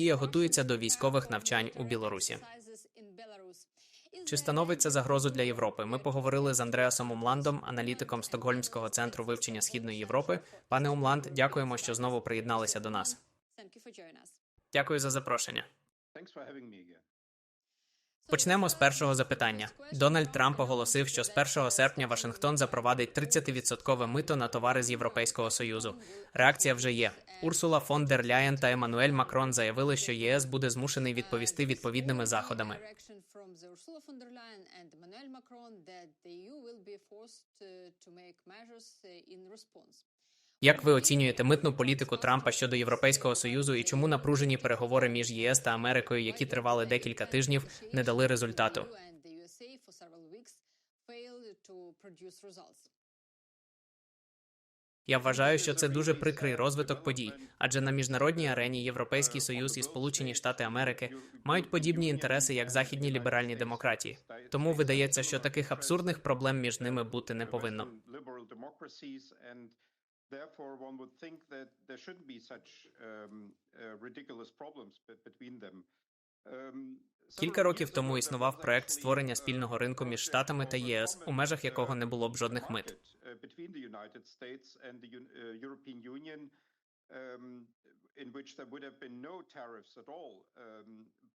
Росія готується до військових навчань у Білорусі. Чи становить це загрозу для Європи? Ми поговорили з Андреасом Умландом, аналітиком Стокгольмського центру вивчення східної Європи. Пане Умланд, дякуємо, що знову приєдналися до нас. Дякую за запрошення. Thanks for having me again. Почнемо з першого запитання. Дональд Трамп оголосив, що з 1 серпня Вашингтон запровадить 30% мито на товари з Європейського союзу. Реакція вже є. Урсула фон дер Ляєн та Еммануель Макрон заявили, що єС буде змушений відповісти відповідними заходами. Як ви оцінюєте митну політику Трампа щодо Європейського союзу і чому напружені переговори між ЄС та Америкою, які тривали декілька тижнів, не дали результату? Я вважаю, що це дуже прикрий розвиток подій, адже на міжнародній арені Європейський Союз і Сполучені Штати Америки мають подібні інтереси, як західні ліберальні демократії. Тому видається, що таких абсурдних проблем між ними бути не повинно. Therefore one would think that there shouldn't be such um, uh, ridiculous problems between them. Um, Кілька років тому існував проект створення спільного ринку між штатами та єС, у межах якого не було б жодних мит.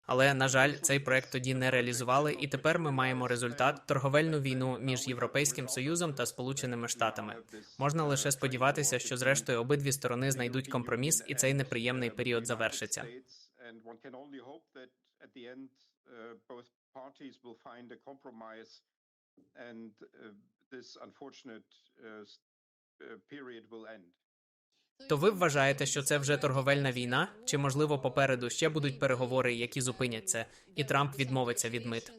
Але на жаль, цей проект тоді не реалізували, і тепер ми маємо результат торговельну війну між Європейським Союзом та Сполученими Штатами. Можна лише сподіватися, що зрештою обидві сторони знайдуть компроміс, і цей неприємний період завершиться. Uh, this unfortunate uh, uh, period will end. То ви вважаєте, що це вже торговельна війна? Чи можливо попереду ще будуть переговори, які зупинять це, і Трамп відмовиться від мит?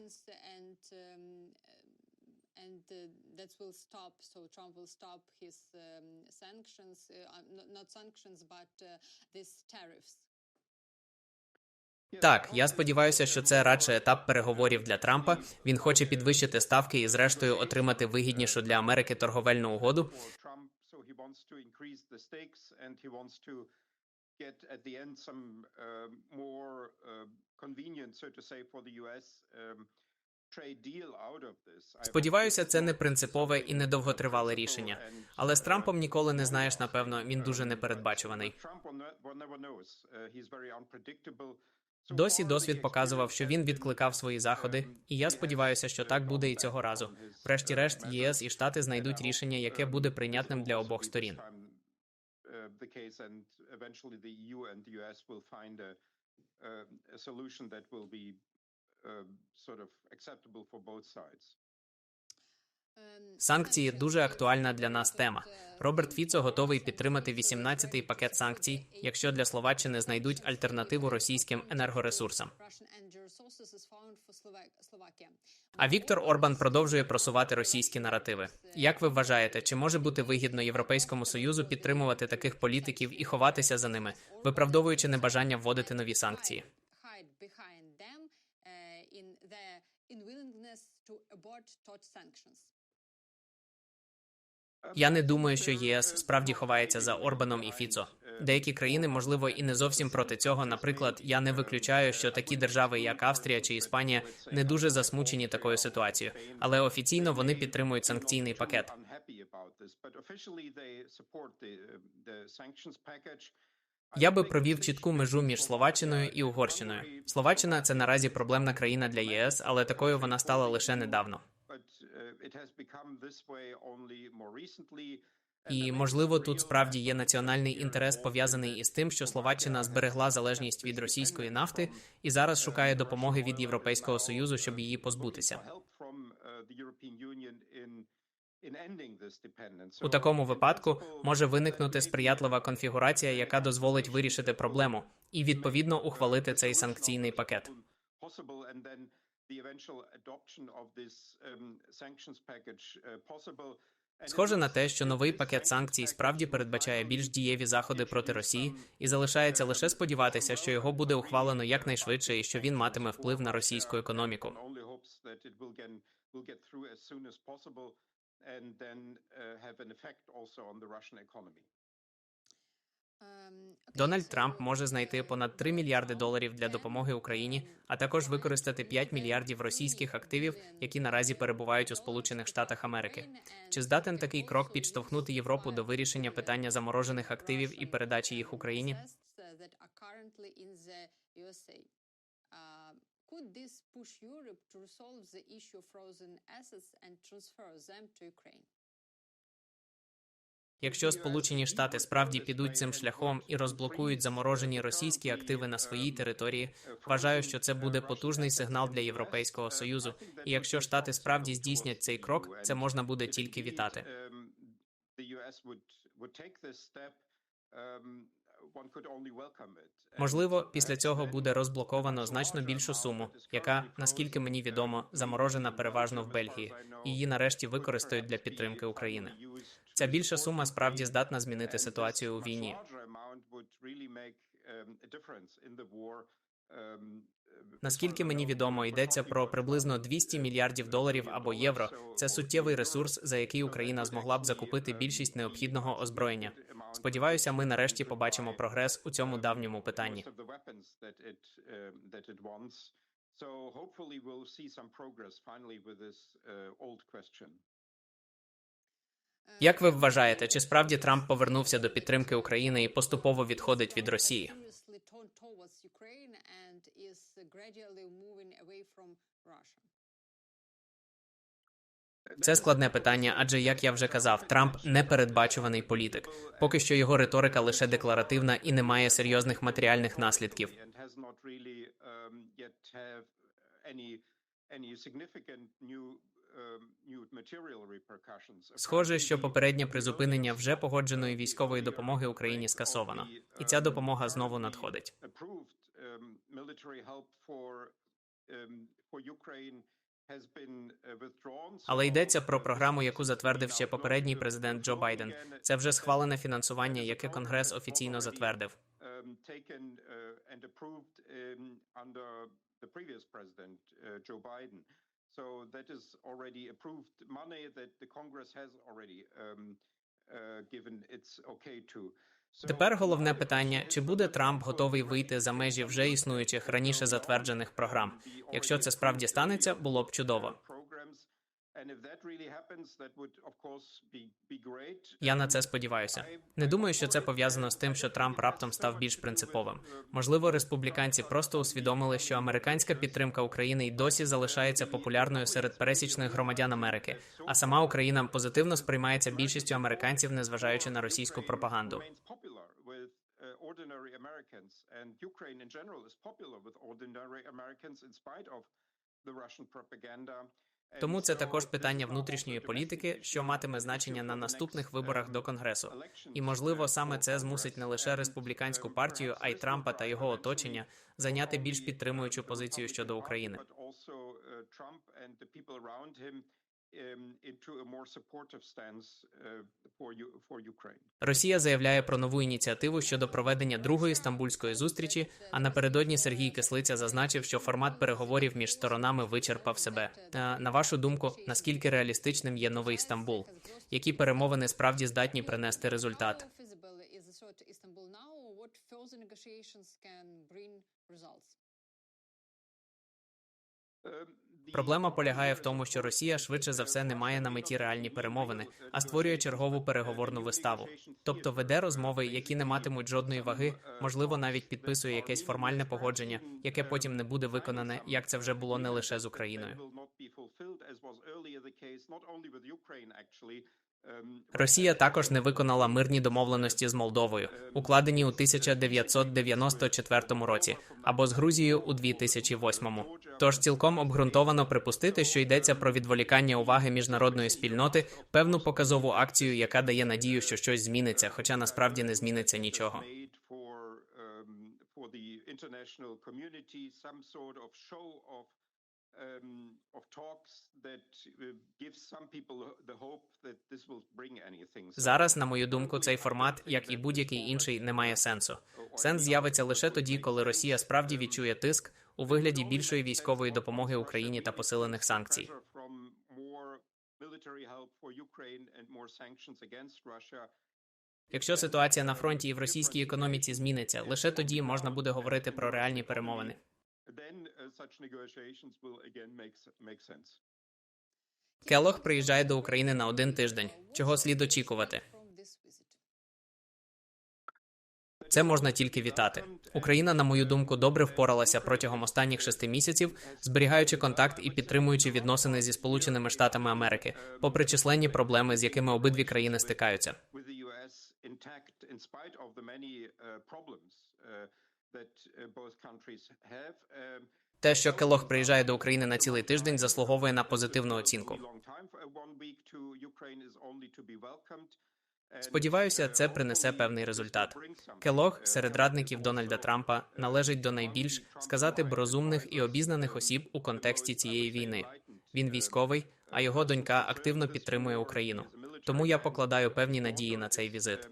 Так, я сподіваюся, що це радше етап переговорів для Трампа. Він хоче підвищити ставки і, зрештою, отримати вигіднішу для Америки торговельну угоду. He wants to increase the stakes and he wants to get at the end some um more uh, convenient, so to say, for the U.S. Um, Сподіваюся, це не принципове і не довготривале principle рішення. Але з uh, Трампом ніколи не знаєш, напевно, він дуже непередбачуваний. Uh, Досі досвід показував, що він відкликав свої заходи, um, і я сподіваюся, що uh, так буде і цього разу. uh, Врешті-решт. ЄС і Штати знайдуть рішення, яке буде прийнятним для обох сторін. uh, uh, solution that will be uh, sort of acceptable for both sides. Санкції дуже актуальна для нас тема. Роберт Фіцо готовий підтримати It's 18-й пакет санкцій, якщо для Словаччини знайдуть альтернативу російським енергоресурсам. А Віктор Орбан продовжує просувати російські наративи. Як ви вважаєте, чи може бути вигідно Європейському союзу підтримувати таких політиків і ховатися за ними, виправдовуючи небажання вводити нові санкції? Uh, in to abort such sanctions. Я не думаю, що ЄС справді ховається за Орбаном і Фіцо. Деякі країни, можливо, і не зовсім проти цього. Наприклад, я не виключаю, що такі держави, як Австрія чи Іспанія, не дуже засмучені такою ситуацією, але офіційно вони підтримують санкційний пакет. Я би провів чітку межу між Словаччиною і Угорщиною. Словаччина це наразі проблемна країна для ЄС, але такою вона стала лише недавно. І можливо, тут справді є національний інтерес пов'язаний із тим, що Словаччина зберегла залежність від російської нафти і зараз шукає допомоги від Європейського союзу, щоб її позбутися. У такому випадку може виникнути сприятлива конфігурація, яка дозволить вирішити проблему, і відповідно ухвалити цей санкційний пакет. Схоже на те, що новий пакет санкцій справді передбачає більш дієві заходи проти Росії, і залишається лише сподіватися, що його буде ухвалено якнайшвидше і що він матиме вплив на російську економіку. and then uh, have an effect also on the Russian economy. Дональд Трамп може знайти понад 3 мільярди доларів для допомоги Україні, а також використати 5 мільярдів російських активів, які наразі перебувають у Сполучених Штатах Америки. Чи здатен такий крок підштовхнути Європу до вирішення питання заморожених активів і передачі їх Україні? Could this push Europe to resolve the issue of frozen assets and transfer them to Ukraine? Якщо Сполучені Штати справді підуть цим шляхом і розблокують заморожені російські активи на своїй території, вважаю, що це буде потужний сигнал для Європейського союзу. І якщо штати справді здійснять цей крок, це можна буде тільки вітати. Можливо, після цього буде розблоковано значно більшу суму, яка, наскільки мені відомо, заморожена переважно в Бельгії. Її нарешті використають для підтримки України. Ця більша сума справді здатна змінити ситуацію у війні. Наскільки мені відомо, йдеться про приблизно 200 мільярдів доларів або євро. Це суттєвий ресурс, за який Україна змогла б закупити більшість необхідного озброєння. Сподіваюся, ми нарешті побачимо прогрес у цьому давньому питанні. So hopefully we'll see some progress finally with this uh, old question. Як ви вважаєте, чи справді Трамп повернувся до підтримки України і поступово відходить від Росії? Це складне питання, адже як я вже казав, Трамп непередбачуваний політик. Поки що його риторика лише декларативна і не має серйозних матеріальних наслідків. Схоже, що попереднє призупинення вже погодженої військової допомоги Україні скасовано, і ця допомога знову надходить. Але йдеться про програму, яку затвердив ще попередній президент Джо Байден. Це вже схвалене фінансування, яке Конгрес офіційно затвердив. So that is already approved money that the Congress has already um, uh, given its okay to. Тепер головне питання: чи буде Трамп готовий вийти за межі вже існуючих раніше затверджених програм? Якщо це справді станеться, було б чудово. Я на це сподіваюся. Не думаю, що це пов'язано з тим, що Трамп раптом став більш принциповим. Можливо, республіканці просто усвідомили, що американська підтримка України й досі залишається популярною серед пересічних громадян Америки, а сама Україна позитивно сприймається більшістю американців, незважаючи на російську пропаганду. Тому це також питання внутрішньої політики, що матиме значення на наступних виборах до конгресу. І можливо, саме це змусить не лише республіканську партію, а й Трампа та його оточення зайняти більш підтримуючу позицію щодо України. Росія заявляє про нову ініціативу щодо проведення другої стамбульської зустрічі. А напередодні Сергій Кислиця зазначив, що формат переговорів між сторонами вичерпав себе. На вашу думку, наскільки реалістичним є новий Стамбул? Які перемовини справді здатні принести результат? Проблема полягає в тому, що Росія швидше за все не має на меті реальні перемовини, а створює чергову переговорну виставу, тобто веде розмови, які не матимуть жодної ваги, можливо, навіть підписує якесь формальне погодження, яке потім не буде виконане, як це вже було не лише з Україною. Росія також не виконала мирні домовленості з Молдовою, укладені у 1994 році, або з Грузією у 2008. Тож цілком обґрунтовано припустити, що йдеться про відволікання уваги міжнародної спільноти, певну показову акцію, яка дає надію, що щось зміниться, хоча насправді не зміниться нічого. Um, of talks that uh, gives some people the hope that this will bring anything. Зараз, на мою думку, цей формат, як і будь-який інший, не має сенсу. Сенс з'явиться лише тоді, коли Росія справді відчує тиск у вигляді більшої військової допомоги Україні та посилених санкцій. Якщо ситуація на фронті і в російській економіці зміниться, лише тоді можна буде говорити про реальні перемовини. Then uh, such negotiations will again make make sense. Келох приїжджає до України на один тиждень. Чого слід очікувати? Це можна тільки вітати. Україна, на мою думку, добре впоралася протягом останніх шести місяців, зберігаючи контакт і підтримуючи відносини зі Сполученими Штатами Америки, попри численні проблеми, з якими обидві країни стикаються. Uh, uh, uh. Um, Те, що Келох приїжджає до України на цілий тиждень, заслуговує на позитивну оцінку. And, Сподіваюся, це uh, принесе певний результат. Келох Uh, серед радників Дональда Трампа uh, належить до найбільш сказати б розумних і um, обізнаних осіб у контексті цієї війни. Він uh, військовий, а його донька активно підтримує. Україну. Тому я покладаю певні надії на цей візит.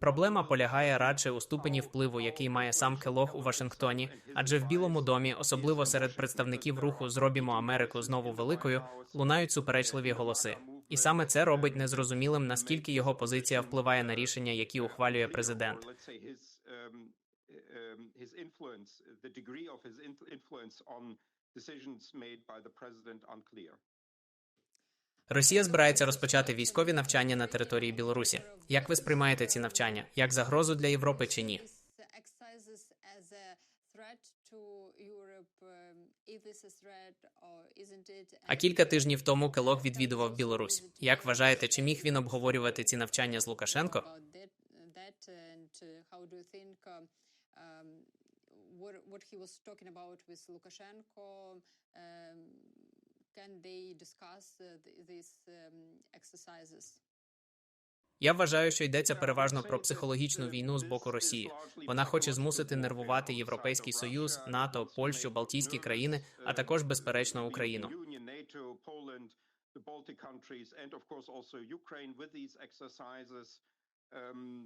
Проблема полягає радше у ступені впливу, який має сам Келох у Вашингтоні, адже в Білому домі, особливо серед представників руху Зробімо Америку знову великою, лунають суперечливі голоси. І саме це робить незрозумілим, наскільки його позиція впливає на рішення, які ухвалює президент. Росія збирається розпочати військові навчання на території Білорусі. Як ви сприймаєте ці навчання? Як загрозу для Європи чи ні? А кілька тижнів тому Келох відвідував Білорусь. Як вважаєте, чи міг він обговорювати ці навчання з Лукашенко? What he was talking about with Lukashenko? Um, can they discuss uh, these um, exercises? Я вважаю, що йдеться переважно про психологічну війну з боку Росії. Вона хоче змусити нервувати Європейський Союз, НАТО, Польщу, Балтійські країни, а також безперечно Україну.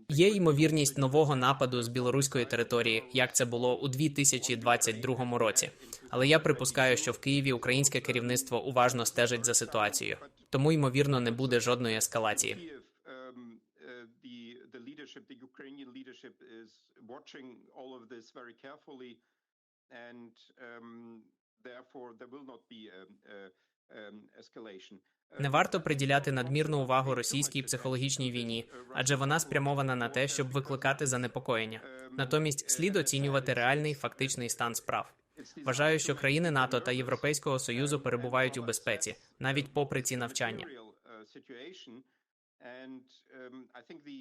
Є ймовірність нового нападу з білоруської території, як це було у 2022 році. Але я припускаю, що в Києві українське керівництво уважно стежить за ситуацією, тому ймовірно не буде жодної ескалації. Um, escalation. Не варто приділяти надмірну увагу російській психологічній війні, адже вона спрямована на те, щоб викликати занепокоєння. Натомість слід оцінювати реальний фактичний стан справ. Вважаю, що країни НАТО та Європейського союзу перебувають у безпеці, навіть попри ці навчання. think the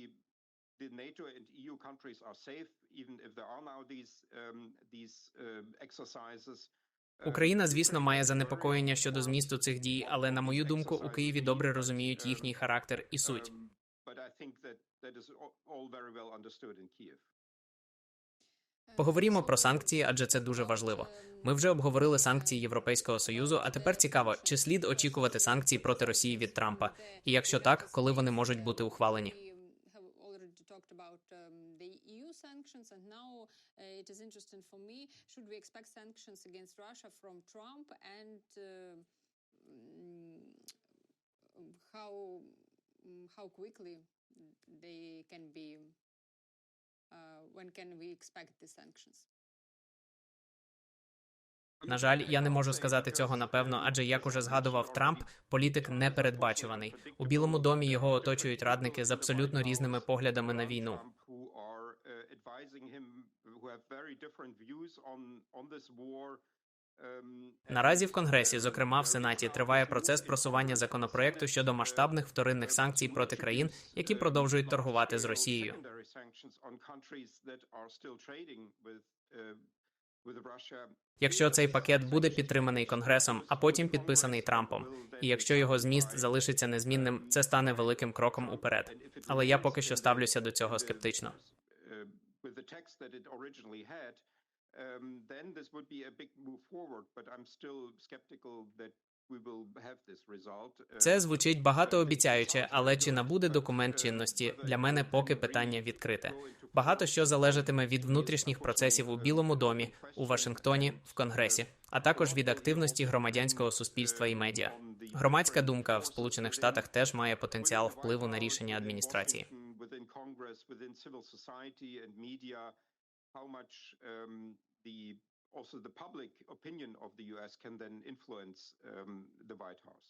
the NATO and EU countries are safe, even if there are now these um, these uh, exercises. Україна, звісно, має занепокоєння щодо змісту цих дій, але на мою думку, у Києві добре розуміють їхній характер і суть. Поговоримо про санкції, адже це дуже важливо. Ми вже обговорили санкції Європейського союзу. А тепер цікаво, чи слід очікувати санкцій проти Росії від Трампа? І якщо так, коли вони можуть бути ухвалені? Sanctions, and now uh, it is interesting for me. Should we expect sanctions against Russia from Trump, and uh, mm, how mm, how quickly they can be? Uh, when can we expect the sanctions? На жаль, я не можу сказати цього напевно, адже як уже згадував Трамп, політик непередбачуваний. У Білому домі його оточують радники з абсолютно різними поглядами на війну. Наразі в Конгресі, зокрема в Сенаті, триває процес просування законопроекту щодо масштабних вторинних санкцій проти країн, які продовжують торгувати з Росією. uh. Якщо цей пакет буде підтриманий Конгресом, а потім підписаний Трампом, і якщо його зміст залишиться незмінним, це стане великим кроком уперед. Але я поки що ставлюся до цього скептично. With the text that it originally had, um, then this would be a big move forward. But I'm still skeptical that. Uh, Це звучить багатообіцяюче, але чи набуде документ чинності для мене поки питання відкрите. Багато що залежатиме від внутрішніх процесів у Білому домі, у Вашингтоні, в Конгресі, а також від активності громадянського суспільства і медіа. Громадська думка в Сполучених Штатах теж має потенціал впливу на рішення адміністрації. Within civil society and media, how much um, the also the public opinion of the US can then influence um, the White House.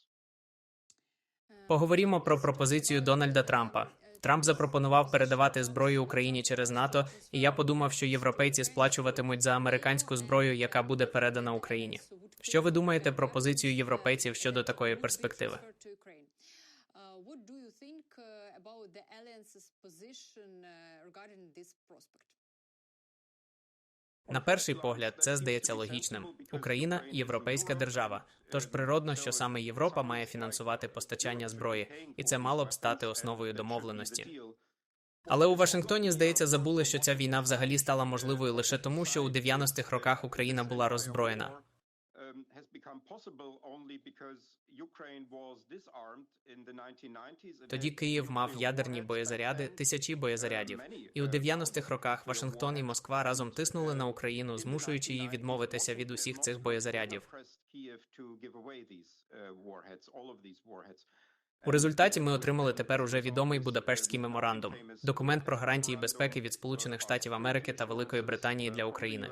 Поговоримо про пропозицію Дональда Трампа. Трамп запропонував передавати зброю Україні через НАТО, і я подумав, що європейці сплачуватимуть за американську зброю, яка буде передана Україні. Що ви думаєте про позицію європейців щодо такої перспективи? Uh, What do you think uh, about the alliance's position uh, regarding this prospect? На перший погляд, це здається логічним. Україна європейська держава, тож природно, що саме Європа має фінансувати постачання зброї, і це мало б стати основою домовленості. Але у Вашингтоні, здається, забули, що ця війна взагалі стала можливою лише тому, що у 90-х роках Україна була роззброєна. Тоді Київ мав ядерні боєзаряди, тисячі боєзарядів. І у 90-х роках Вашингтон і Москва разом тиснули на Україну, змушуючи її відмовитися від усіх цих боєзарядів. У результаті ми отримали тепер уже відомий Будапештський меморандум, документ про гарантії безпеки від Сполучених Штатів Америки та Великої Британії для України.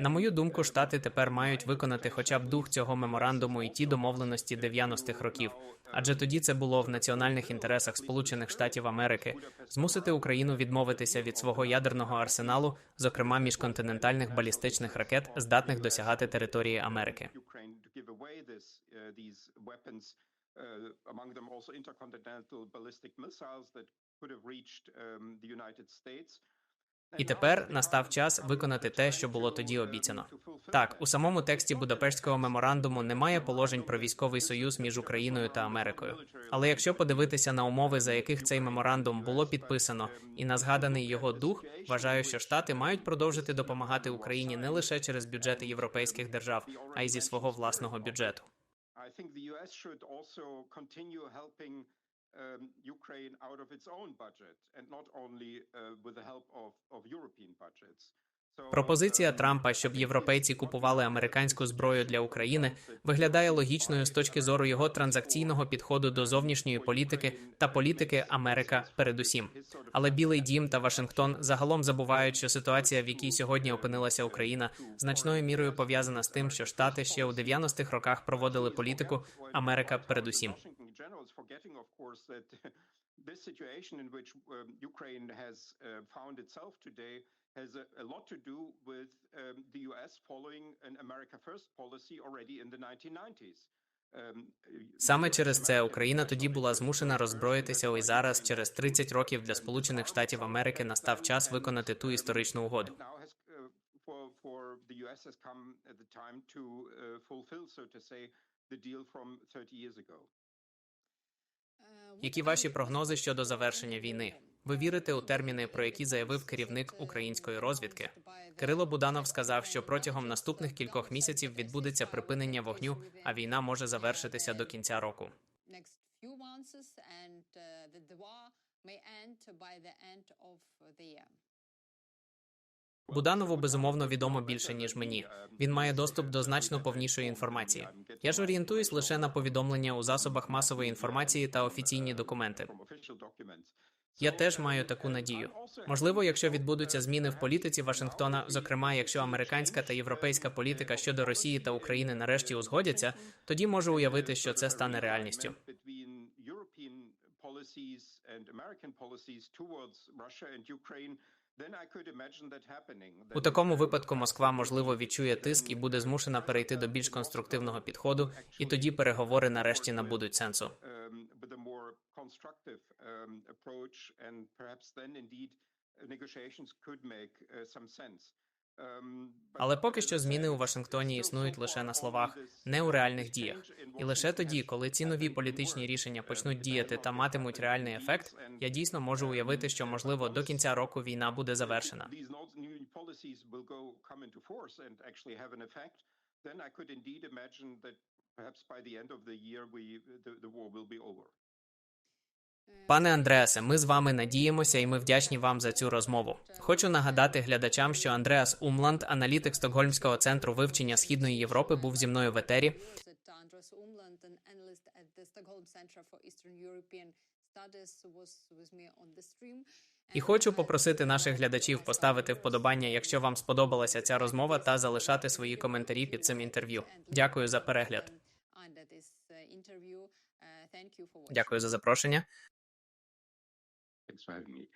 На мою думку, штати тепер мають виконати хоча б дух цього меморандуму і ті домовленості 90-х років, адже тоді це було в національних інтересах Сполучених Штатів Америки змусити Україну відмовитися від свого ядерного арсеналу, зокрема міжконтинентальних балістичних ракет, здатних досягати території Америки. Uh, uh, among them also intercontinental ballistic missiles that could have reached um, the United States. І тепер настав час виконати те, що було тоді обіцяно. Так, у самому тексті Будапештського меморандуму немає положень про військовий союз між Україною та Америкою. Але якщо подивитися на умови, за яких цей меморандум було підписано, і на згаданий його дух, вважаю, що штати мають продовжити допомагати Україні не лише через бюджети європейських держав, а й зі свого власного бюджету. I think the US should also continue helping um, Ukraine out of its own budget and not only uh, with the help of, of European budgets. Пропозиція Трампа, щоб європейці купували американську зброю для України, виглядає логічною з точки зору його транзакційного підходу до зовнішньої політики та політики Америка передусім. Але Білий Дім та Вашингтон загалом забувають, що ситуація, в якій сьогодні опинилася Україна, значною мірою пов'язана з тим, що Штати ще у 90-х роках проводили політику Америка передусім. This situation in which Ukraine has found itself today has a, a lot to do with um, the US following an America First policy already in the 1990s. Um, Саме через це Україна тоді була змушена роззброїтися. І зараз, через 30 років для Сполучених Штатів Америки, настав час виконати ту історичну угоду. Now has uh, for for the US has come at the time to uh, fulfill, so to say, the deal from 30 years ago. Uh, Які ваші прогнози щодо завершення війни? Ви вірите у терміни, про які заявив керівник української розвідки? Кирило Буданов сказав, що протягом наступних кількох місяців відбудеться припинення вогню, а війна може завершитися до кінця року. uh. Буданову безумовно відомо більше ніж мені. Він має доступ до значно повнішої інформації. Я ж орієнтуюсь лише на повідомлення у засобах масової інформації та офіційні документи. Я теж маю таку надію. Можливо, якщо відбудуться зміни в політиці Вашингтона, зокрема, якщо американська та європейська політика щодо Росії та України нарешті узгодяться, тоді можу уявити, що це стане реальністю. У такому випадку Москва можливо відчує тиск і буде змушена перейти до більш конструктивного підходу, і тоді переговори нарешті набудуть сенсу. Um, um, uh, uh. Um, Але поки що зміни у Вашингтоні існують лише на словах, не у uh, реальних діях. І лише тоді, коли ці нові політичні рішення uh, почнуть діяти та матимуть реальний ефект, я дійсно можу уявити, що можливо до кінця року війна буде завершена. Then I could indeed imagine that perhaps by the end of the year we the, the war will be over. Пане Андреасе, ми з вами надіємося, і ми вдячні вам за цю розмову. Хочу нагадати глядачам, що Андреас Умланд, аналітик Стокгольмського центру вивчення східної Європи, був зі мною в етері. І хочу попросити наших глядачів поставити вподобання, якщо вам сподобалася ця розмова, та залишати свої коментарі під цим інтерв'ю. Дякую за перегляд. Дякую за запрошення. Thanks for having me.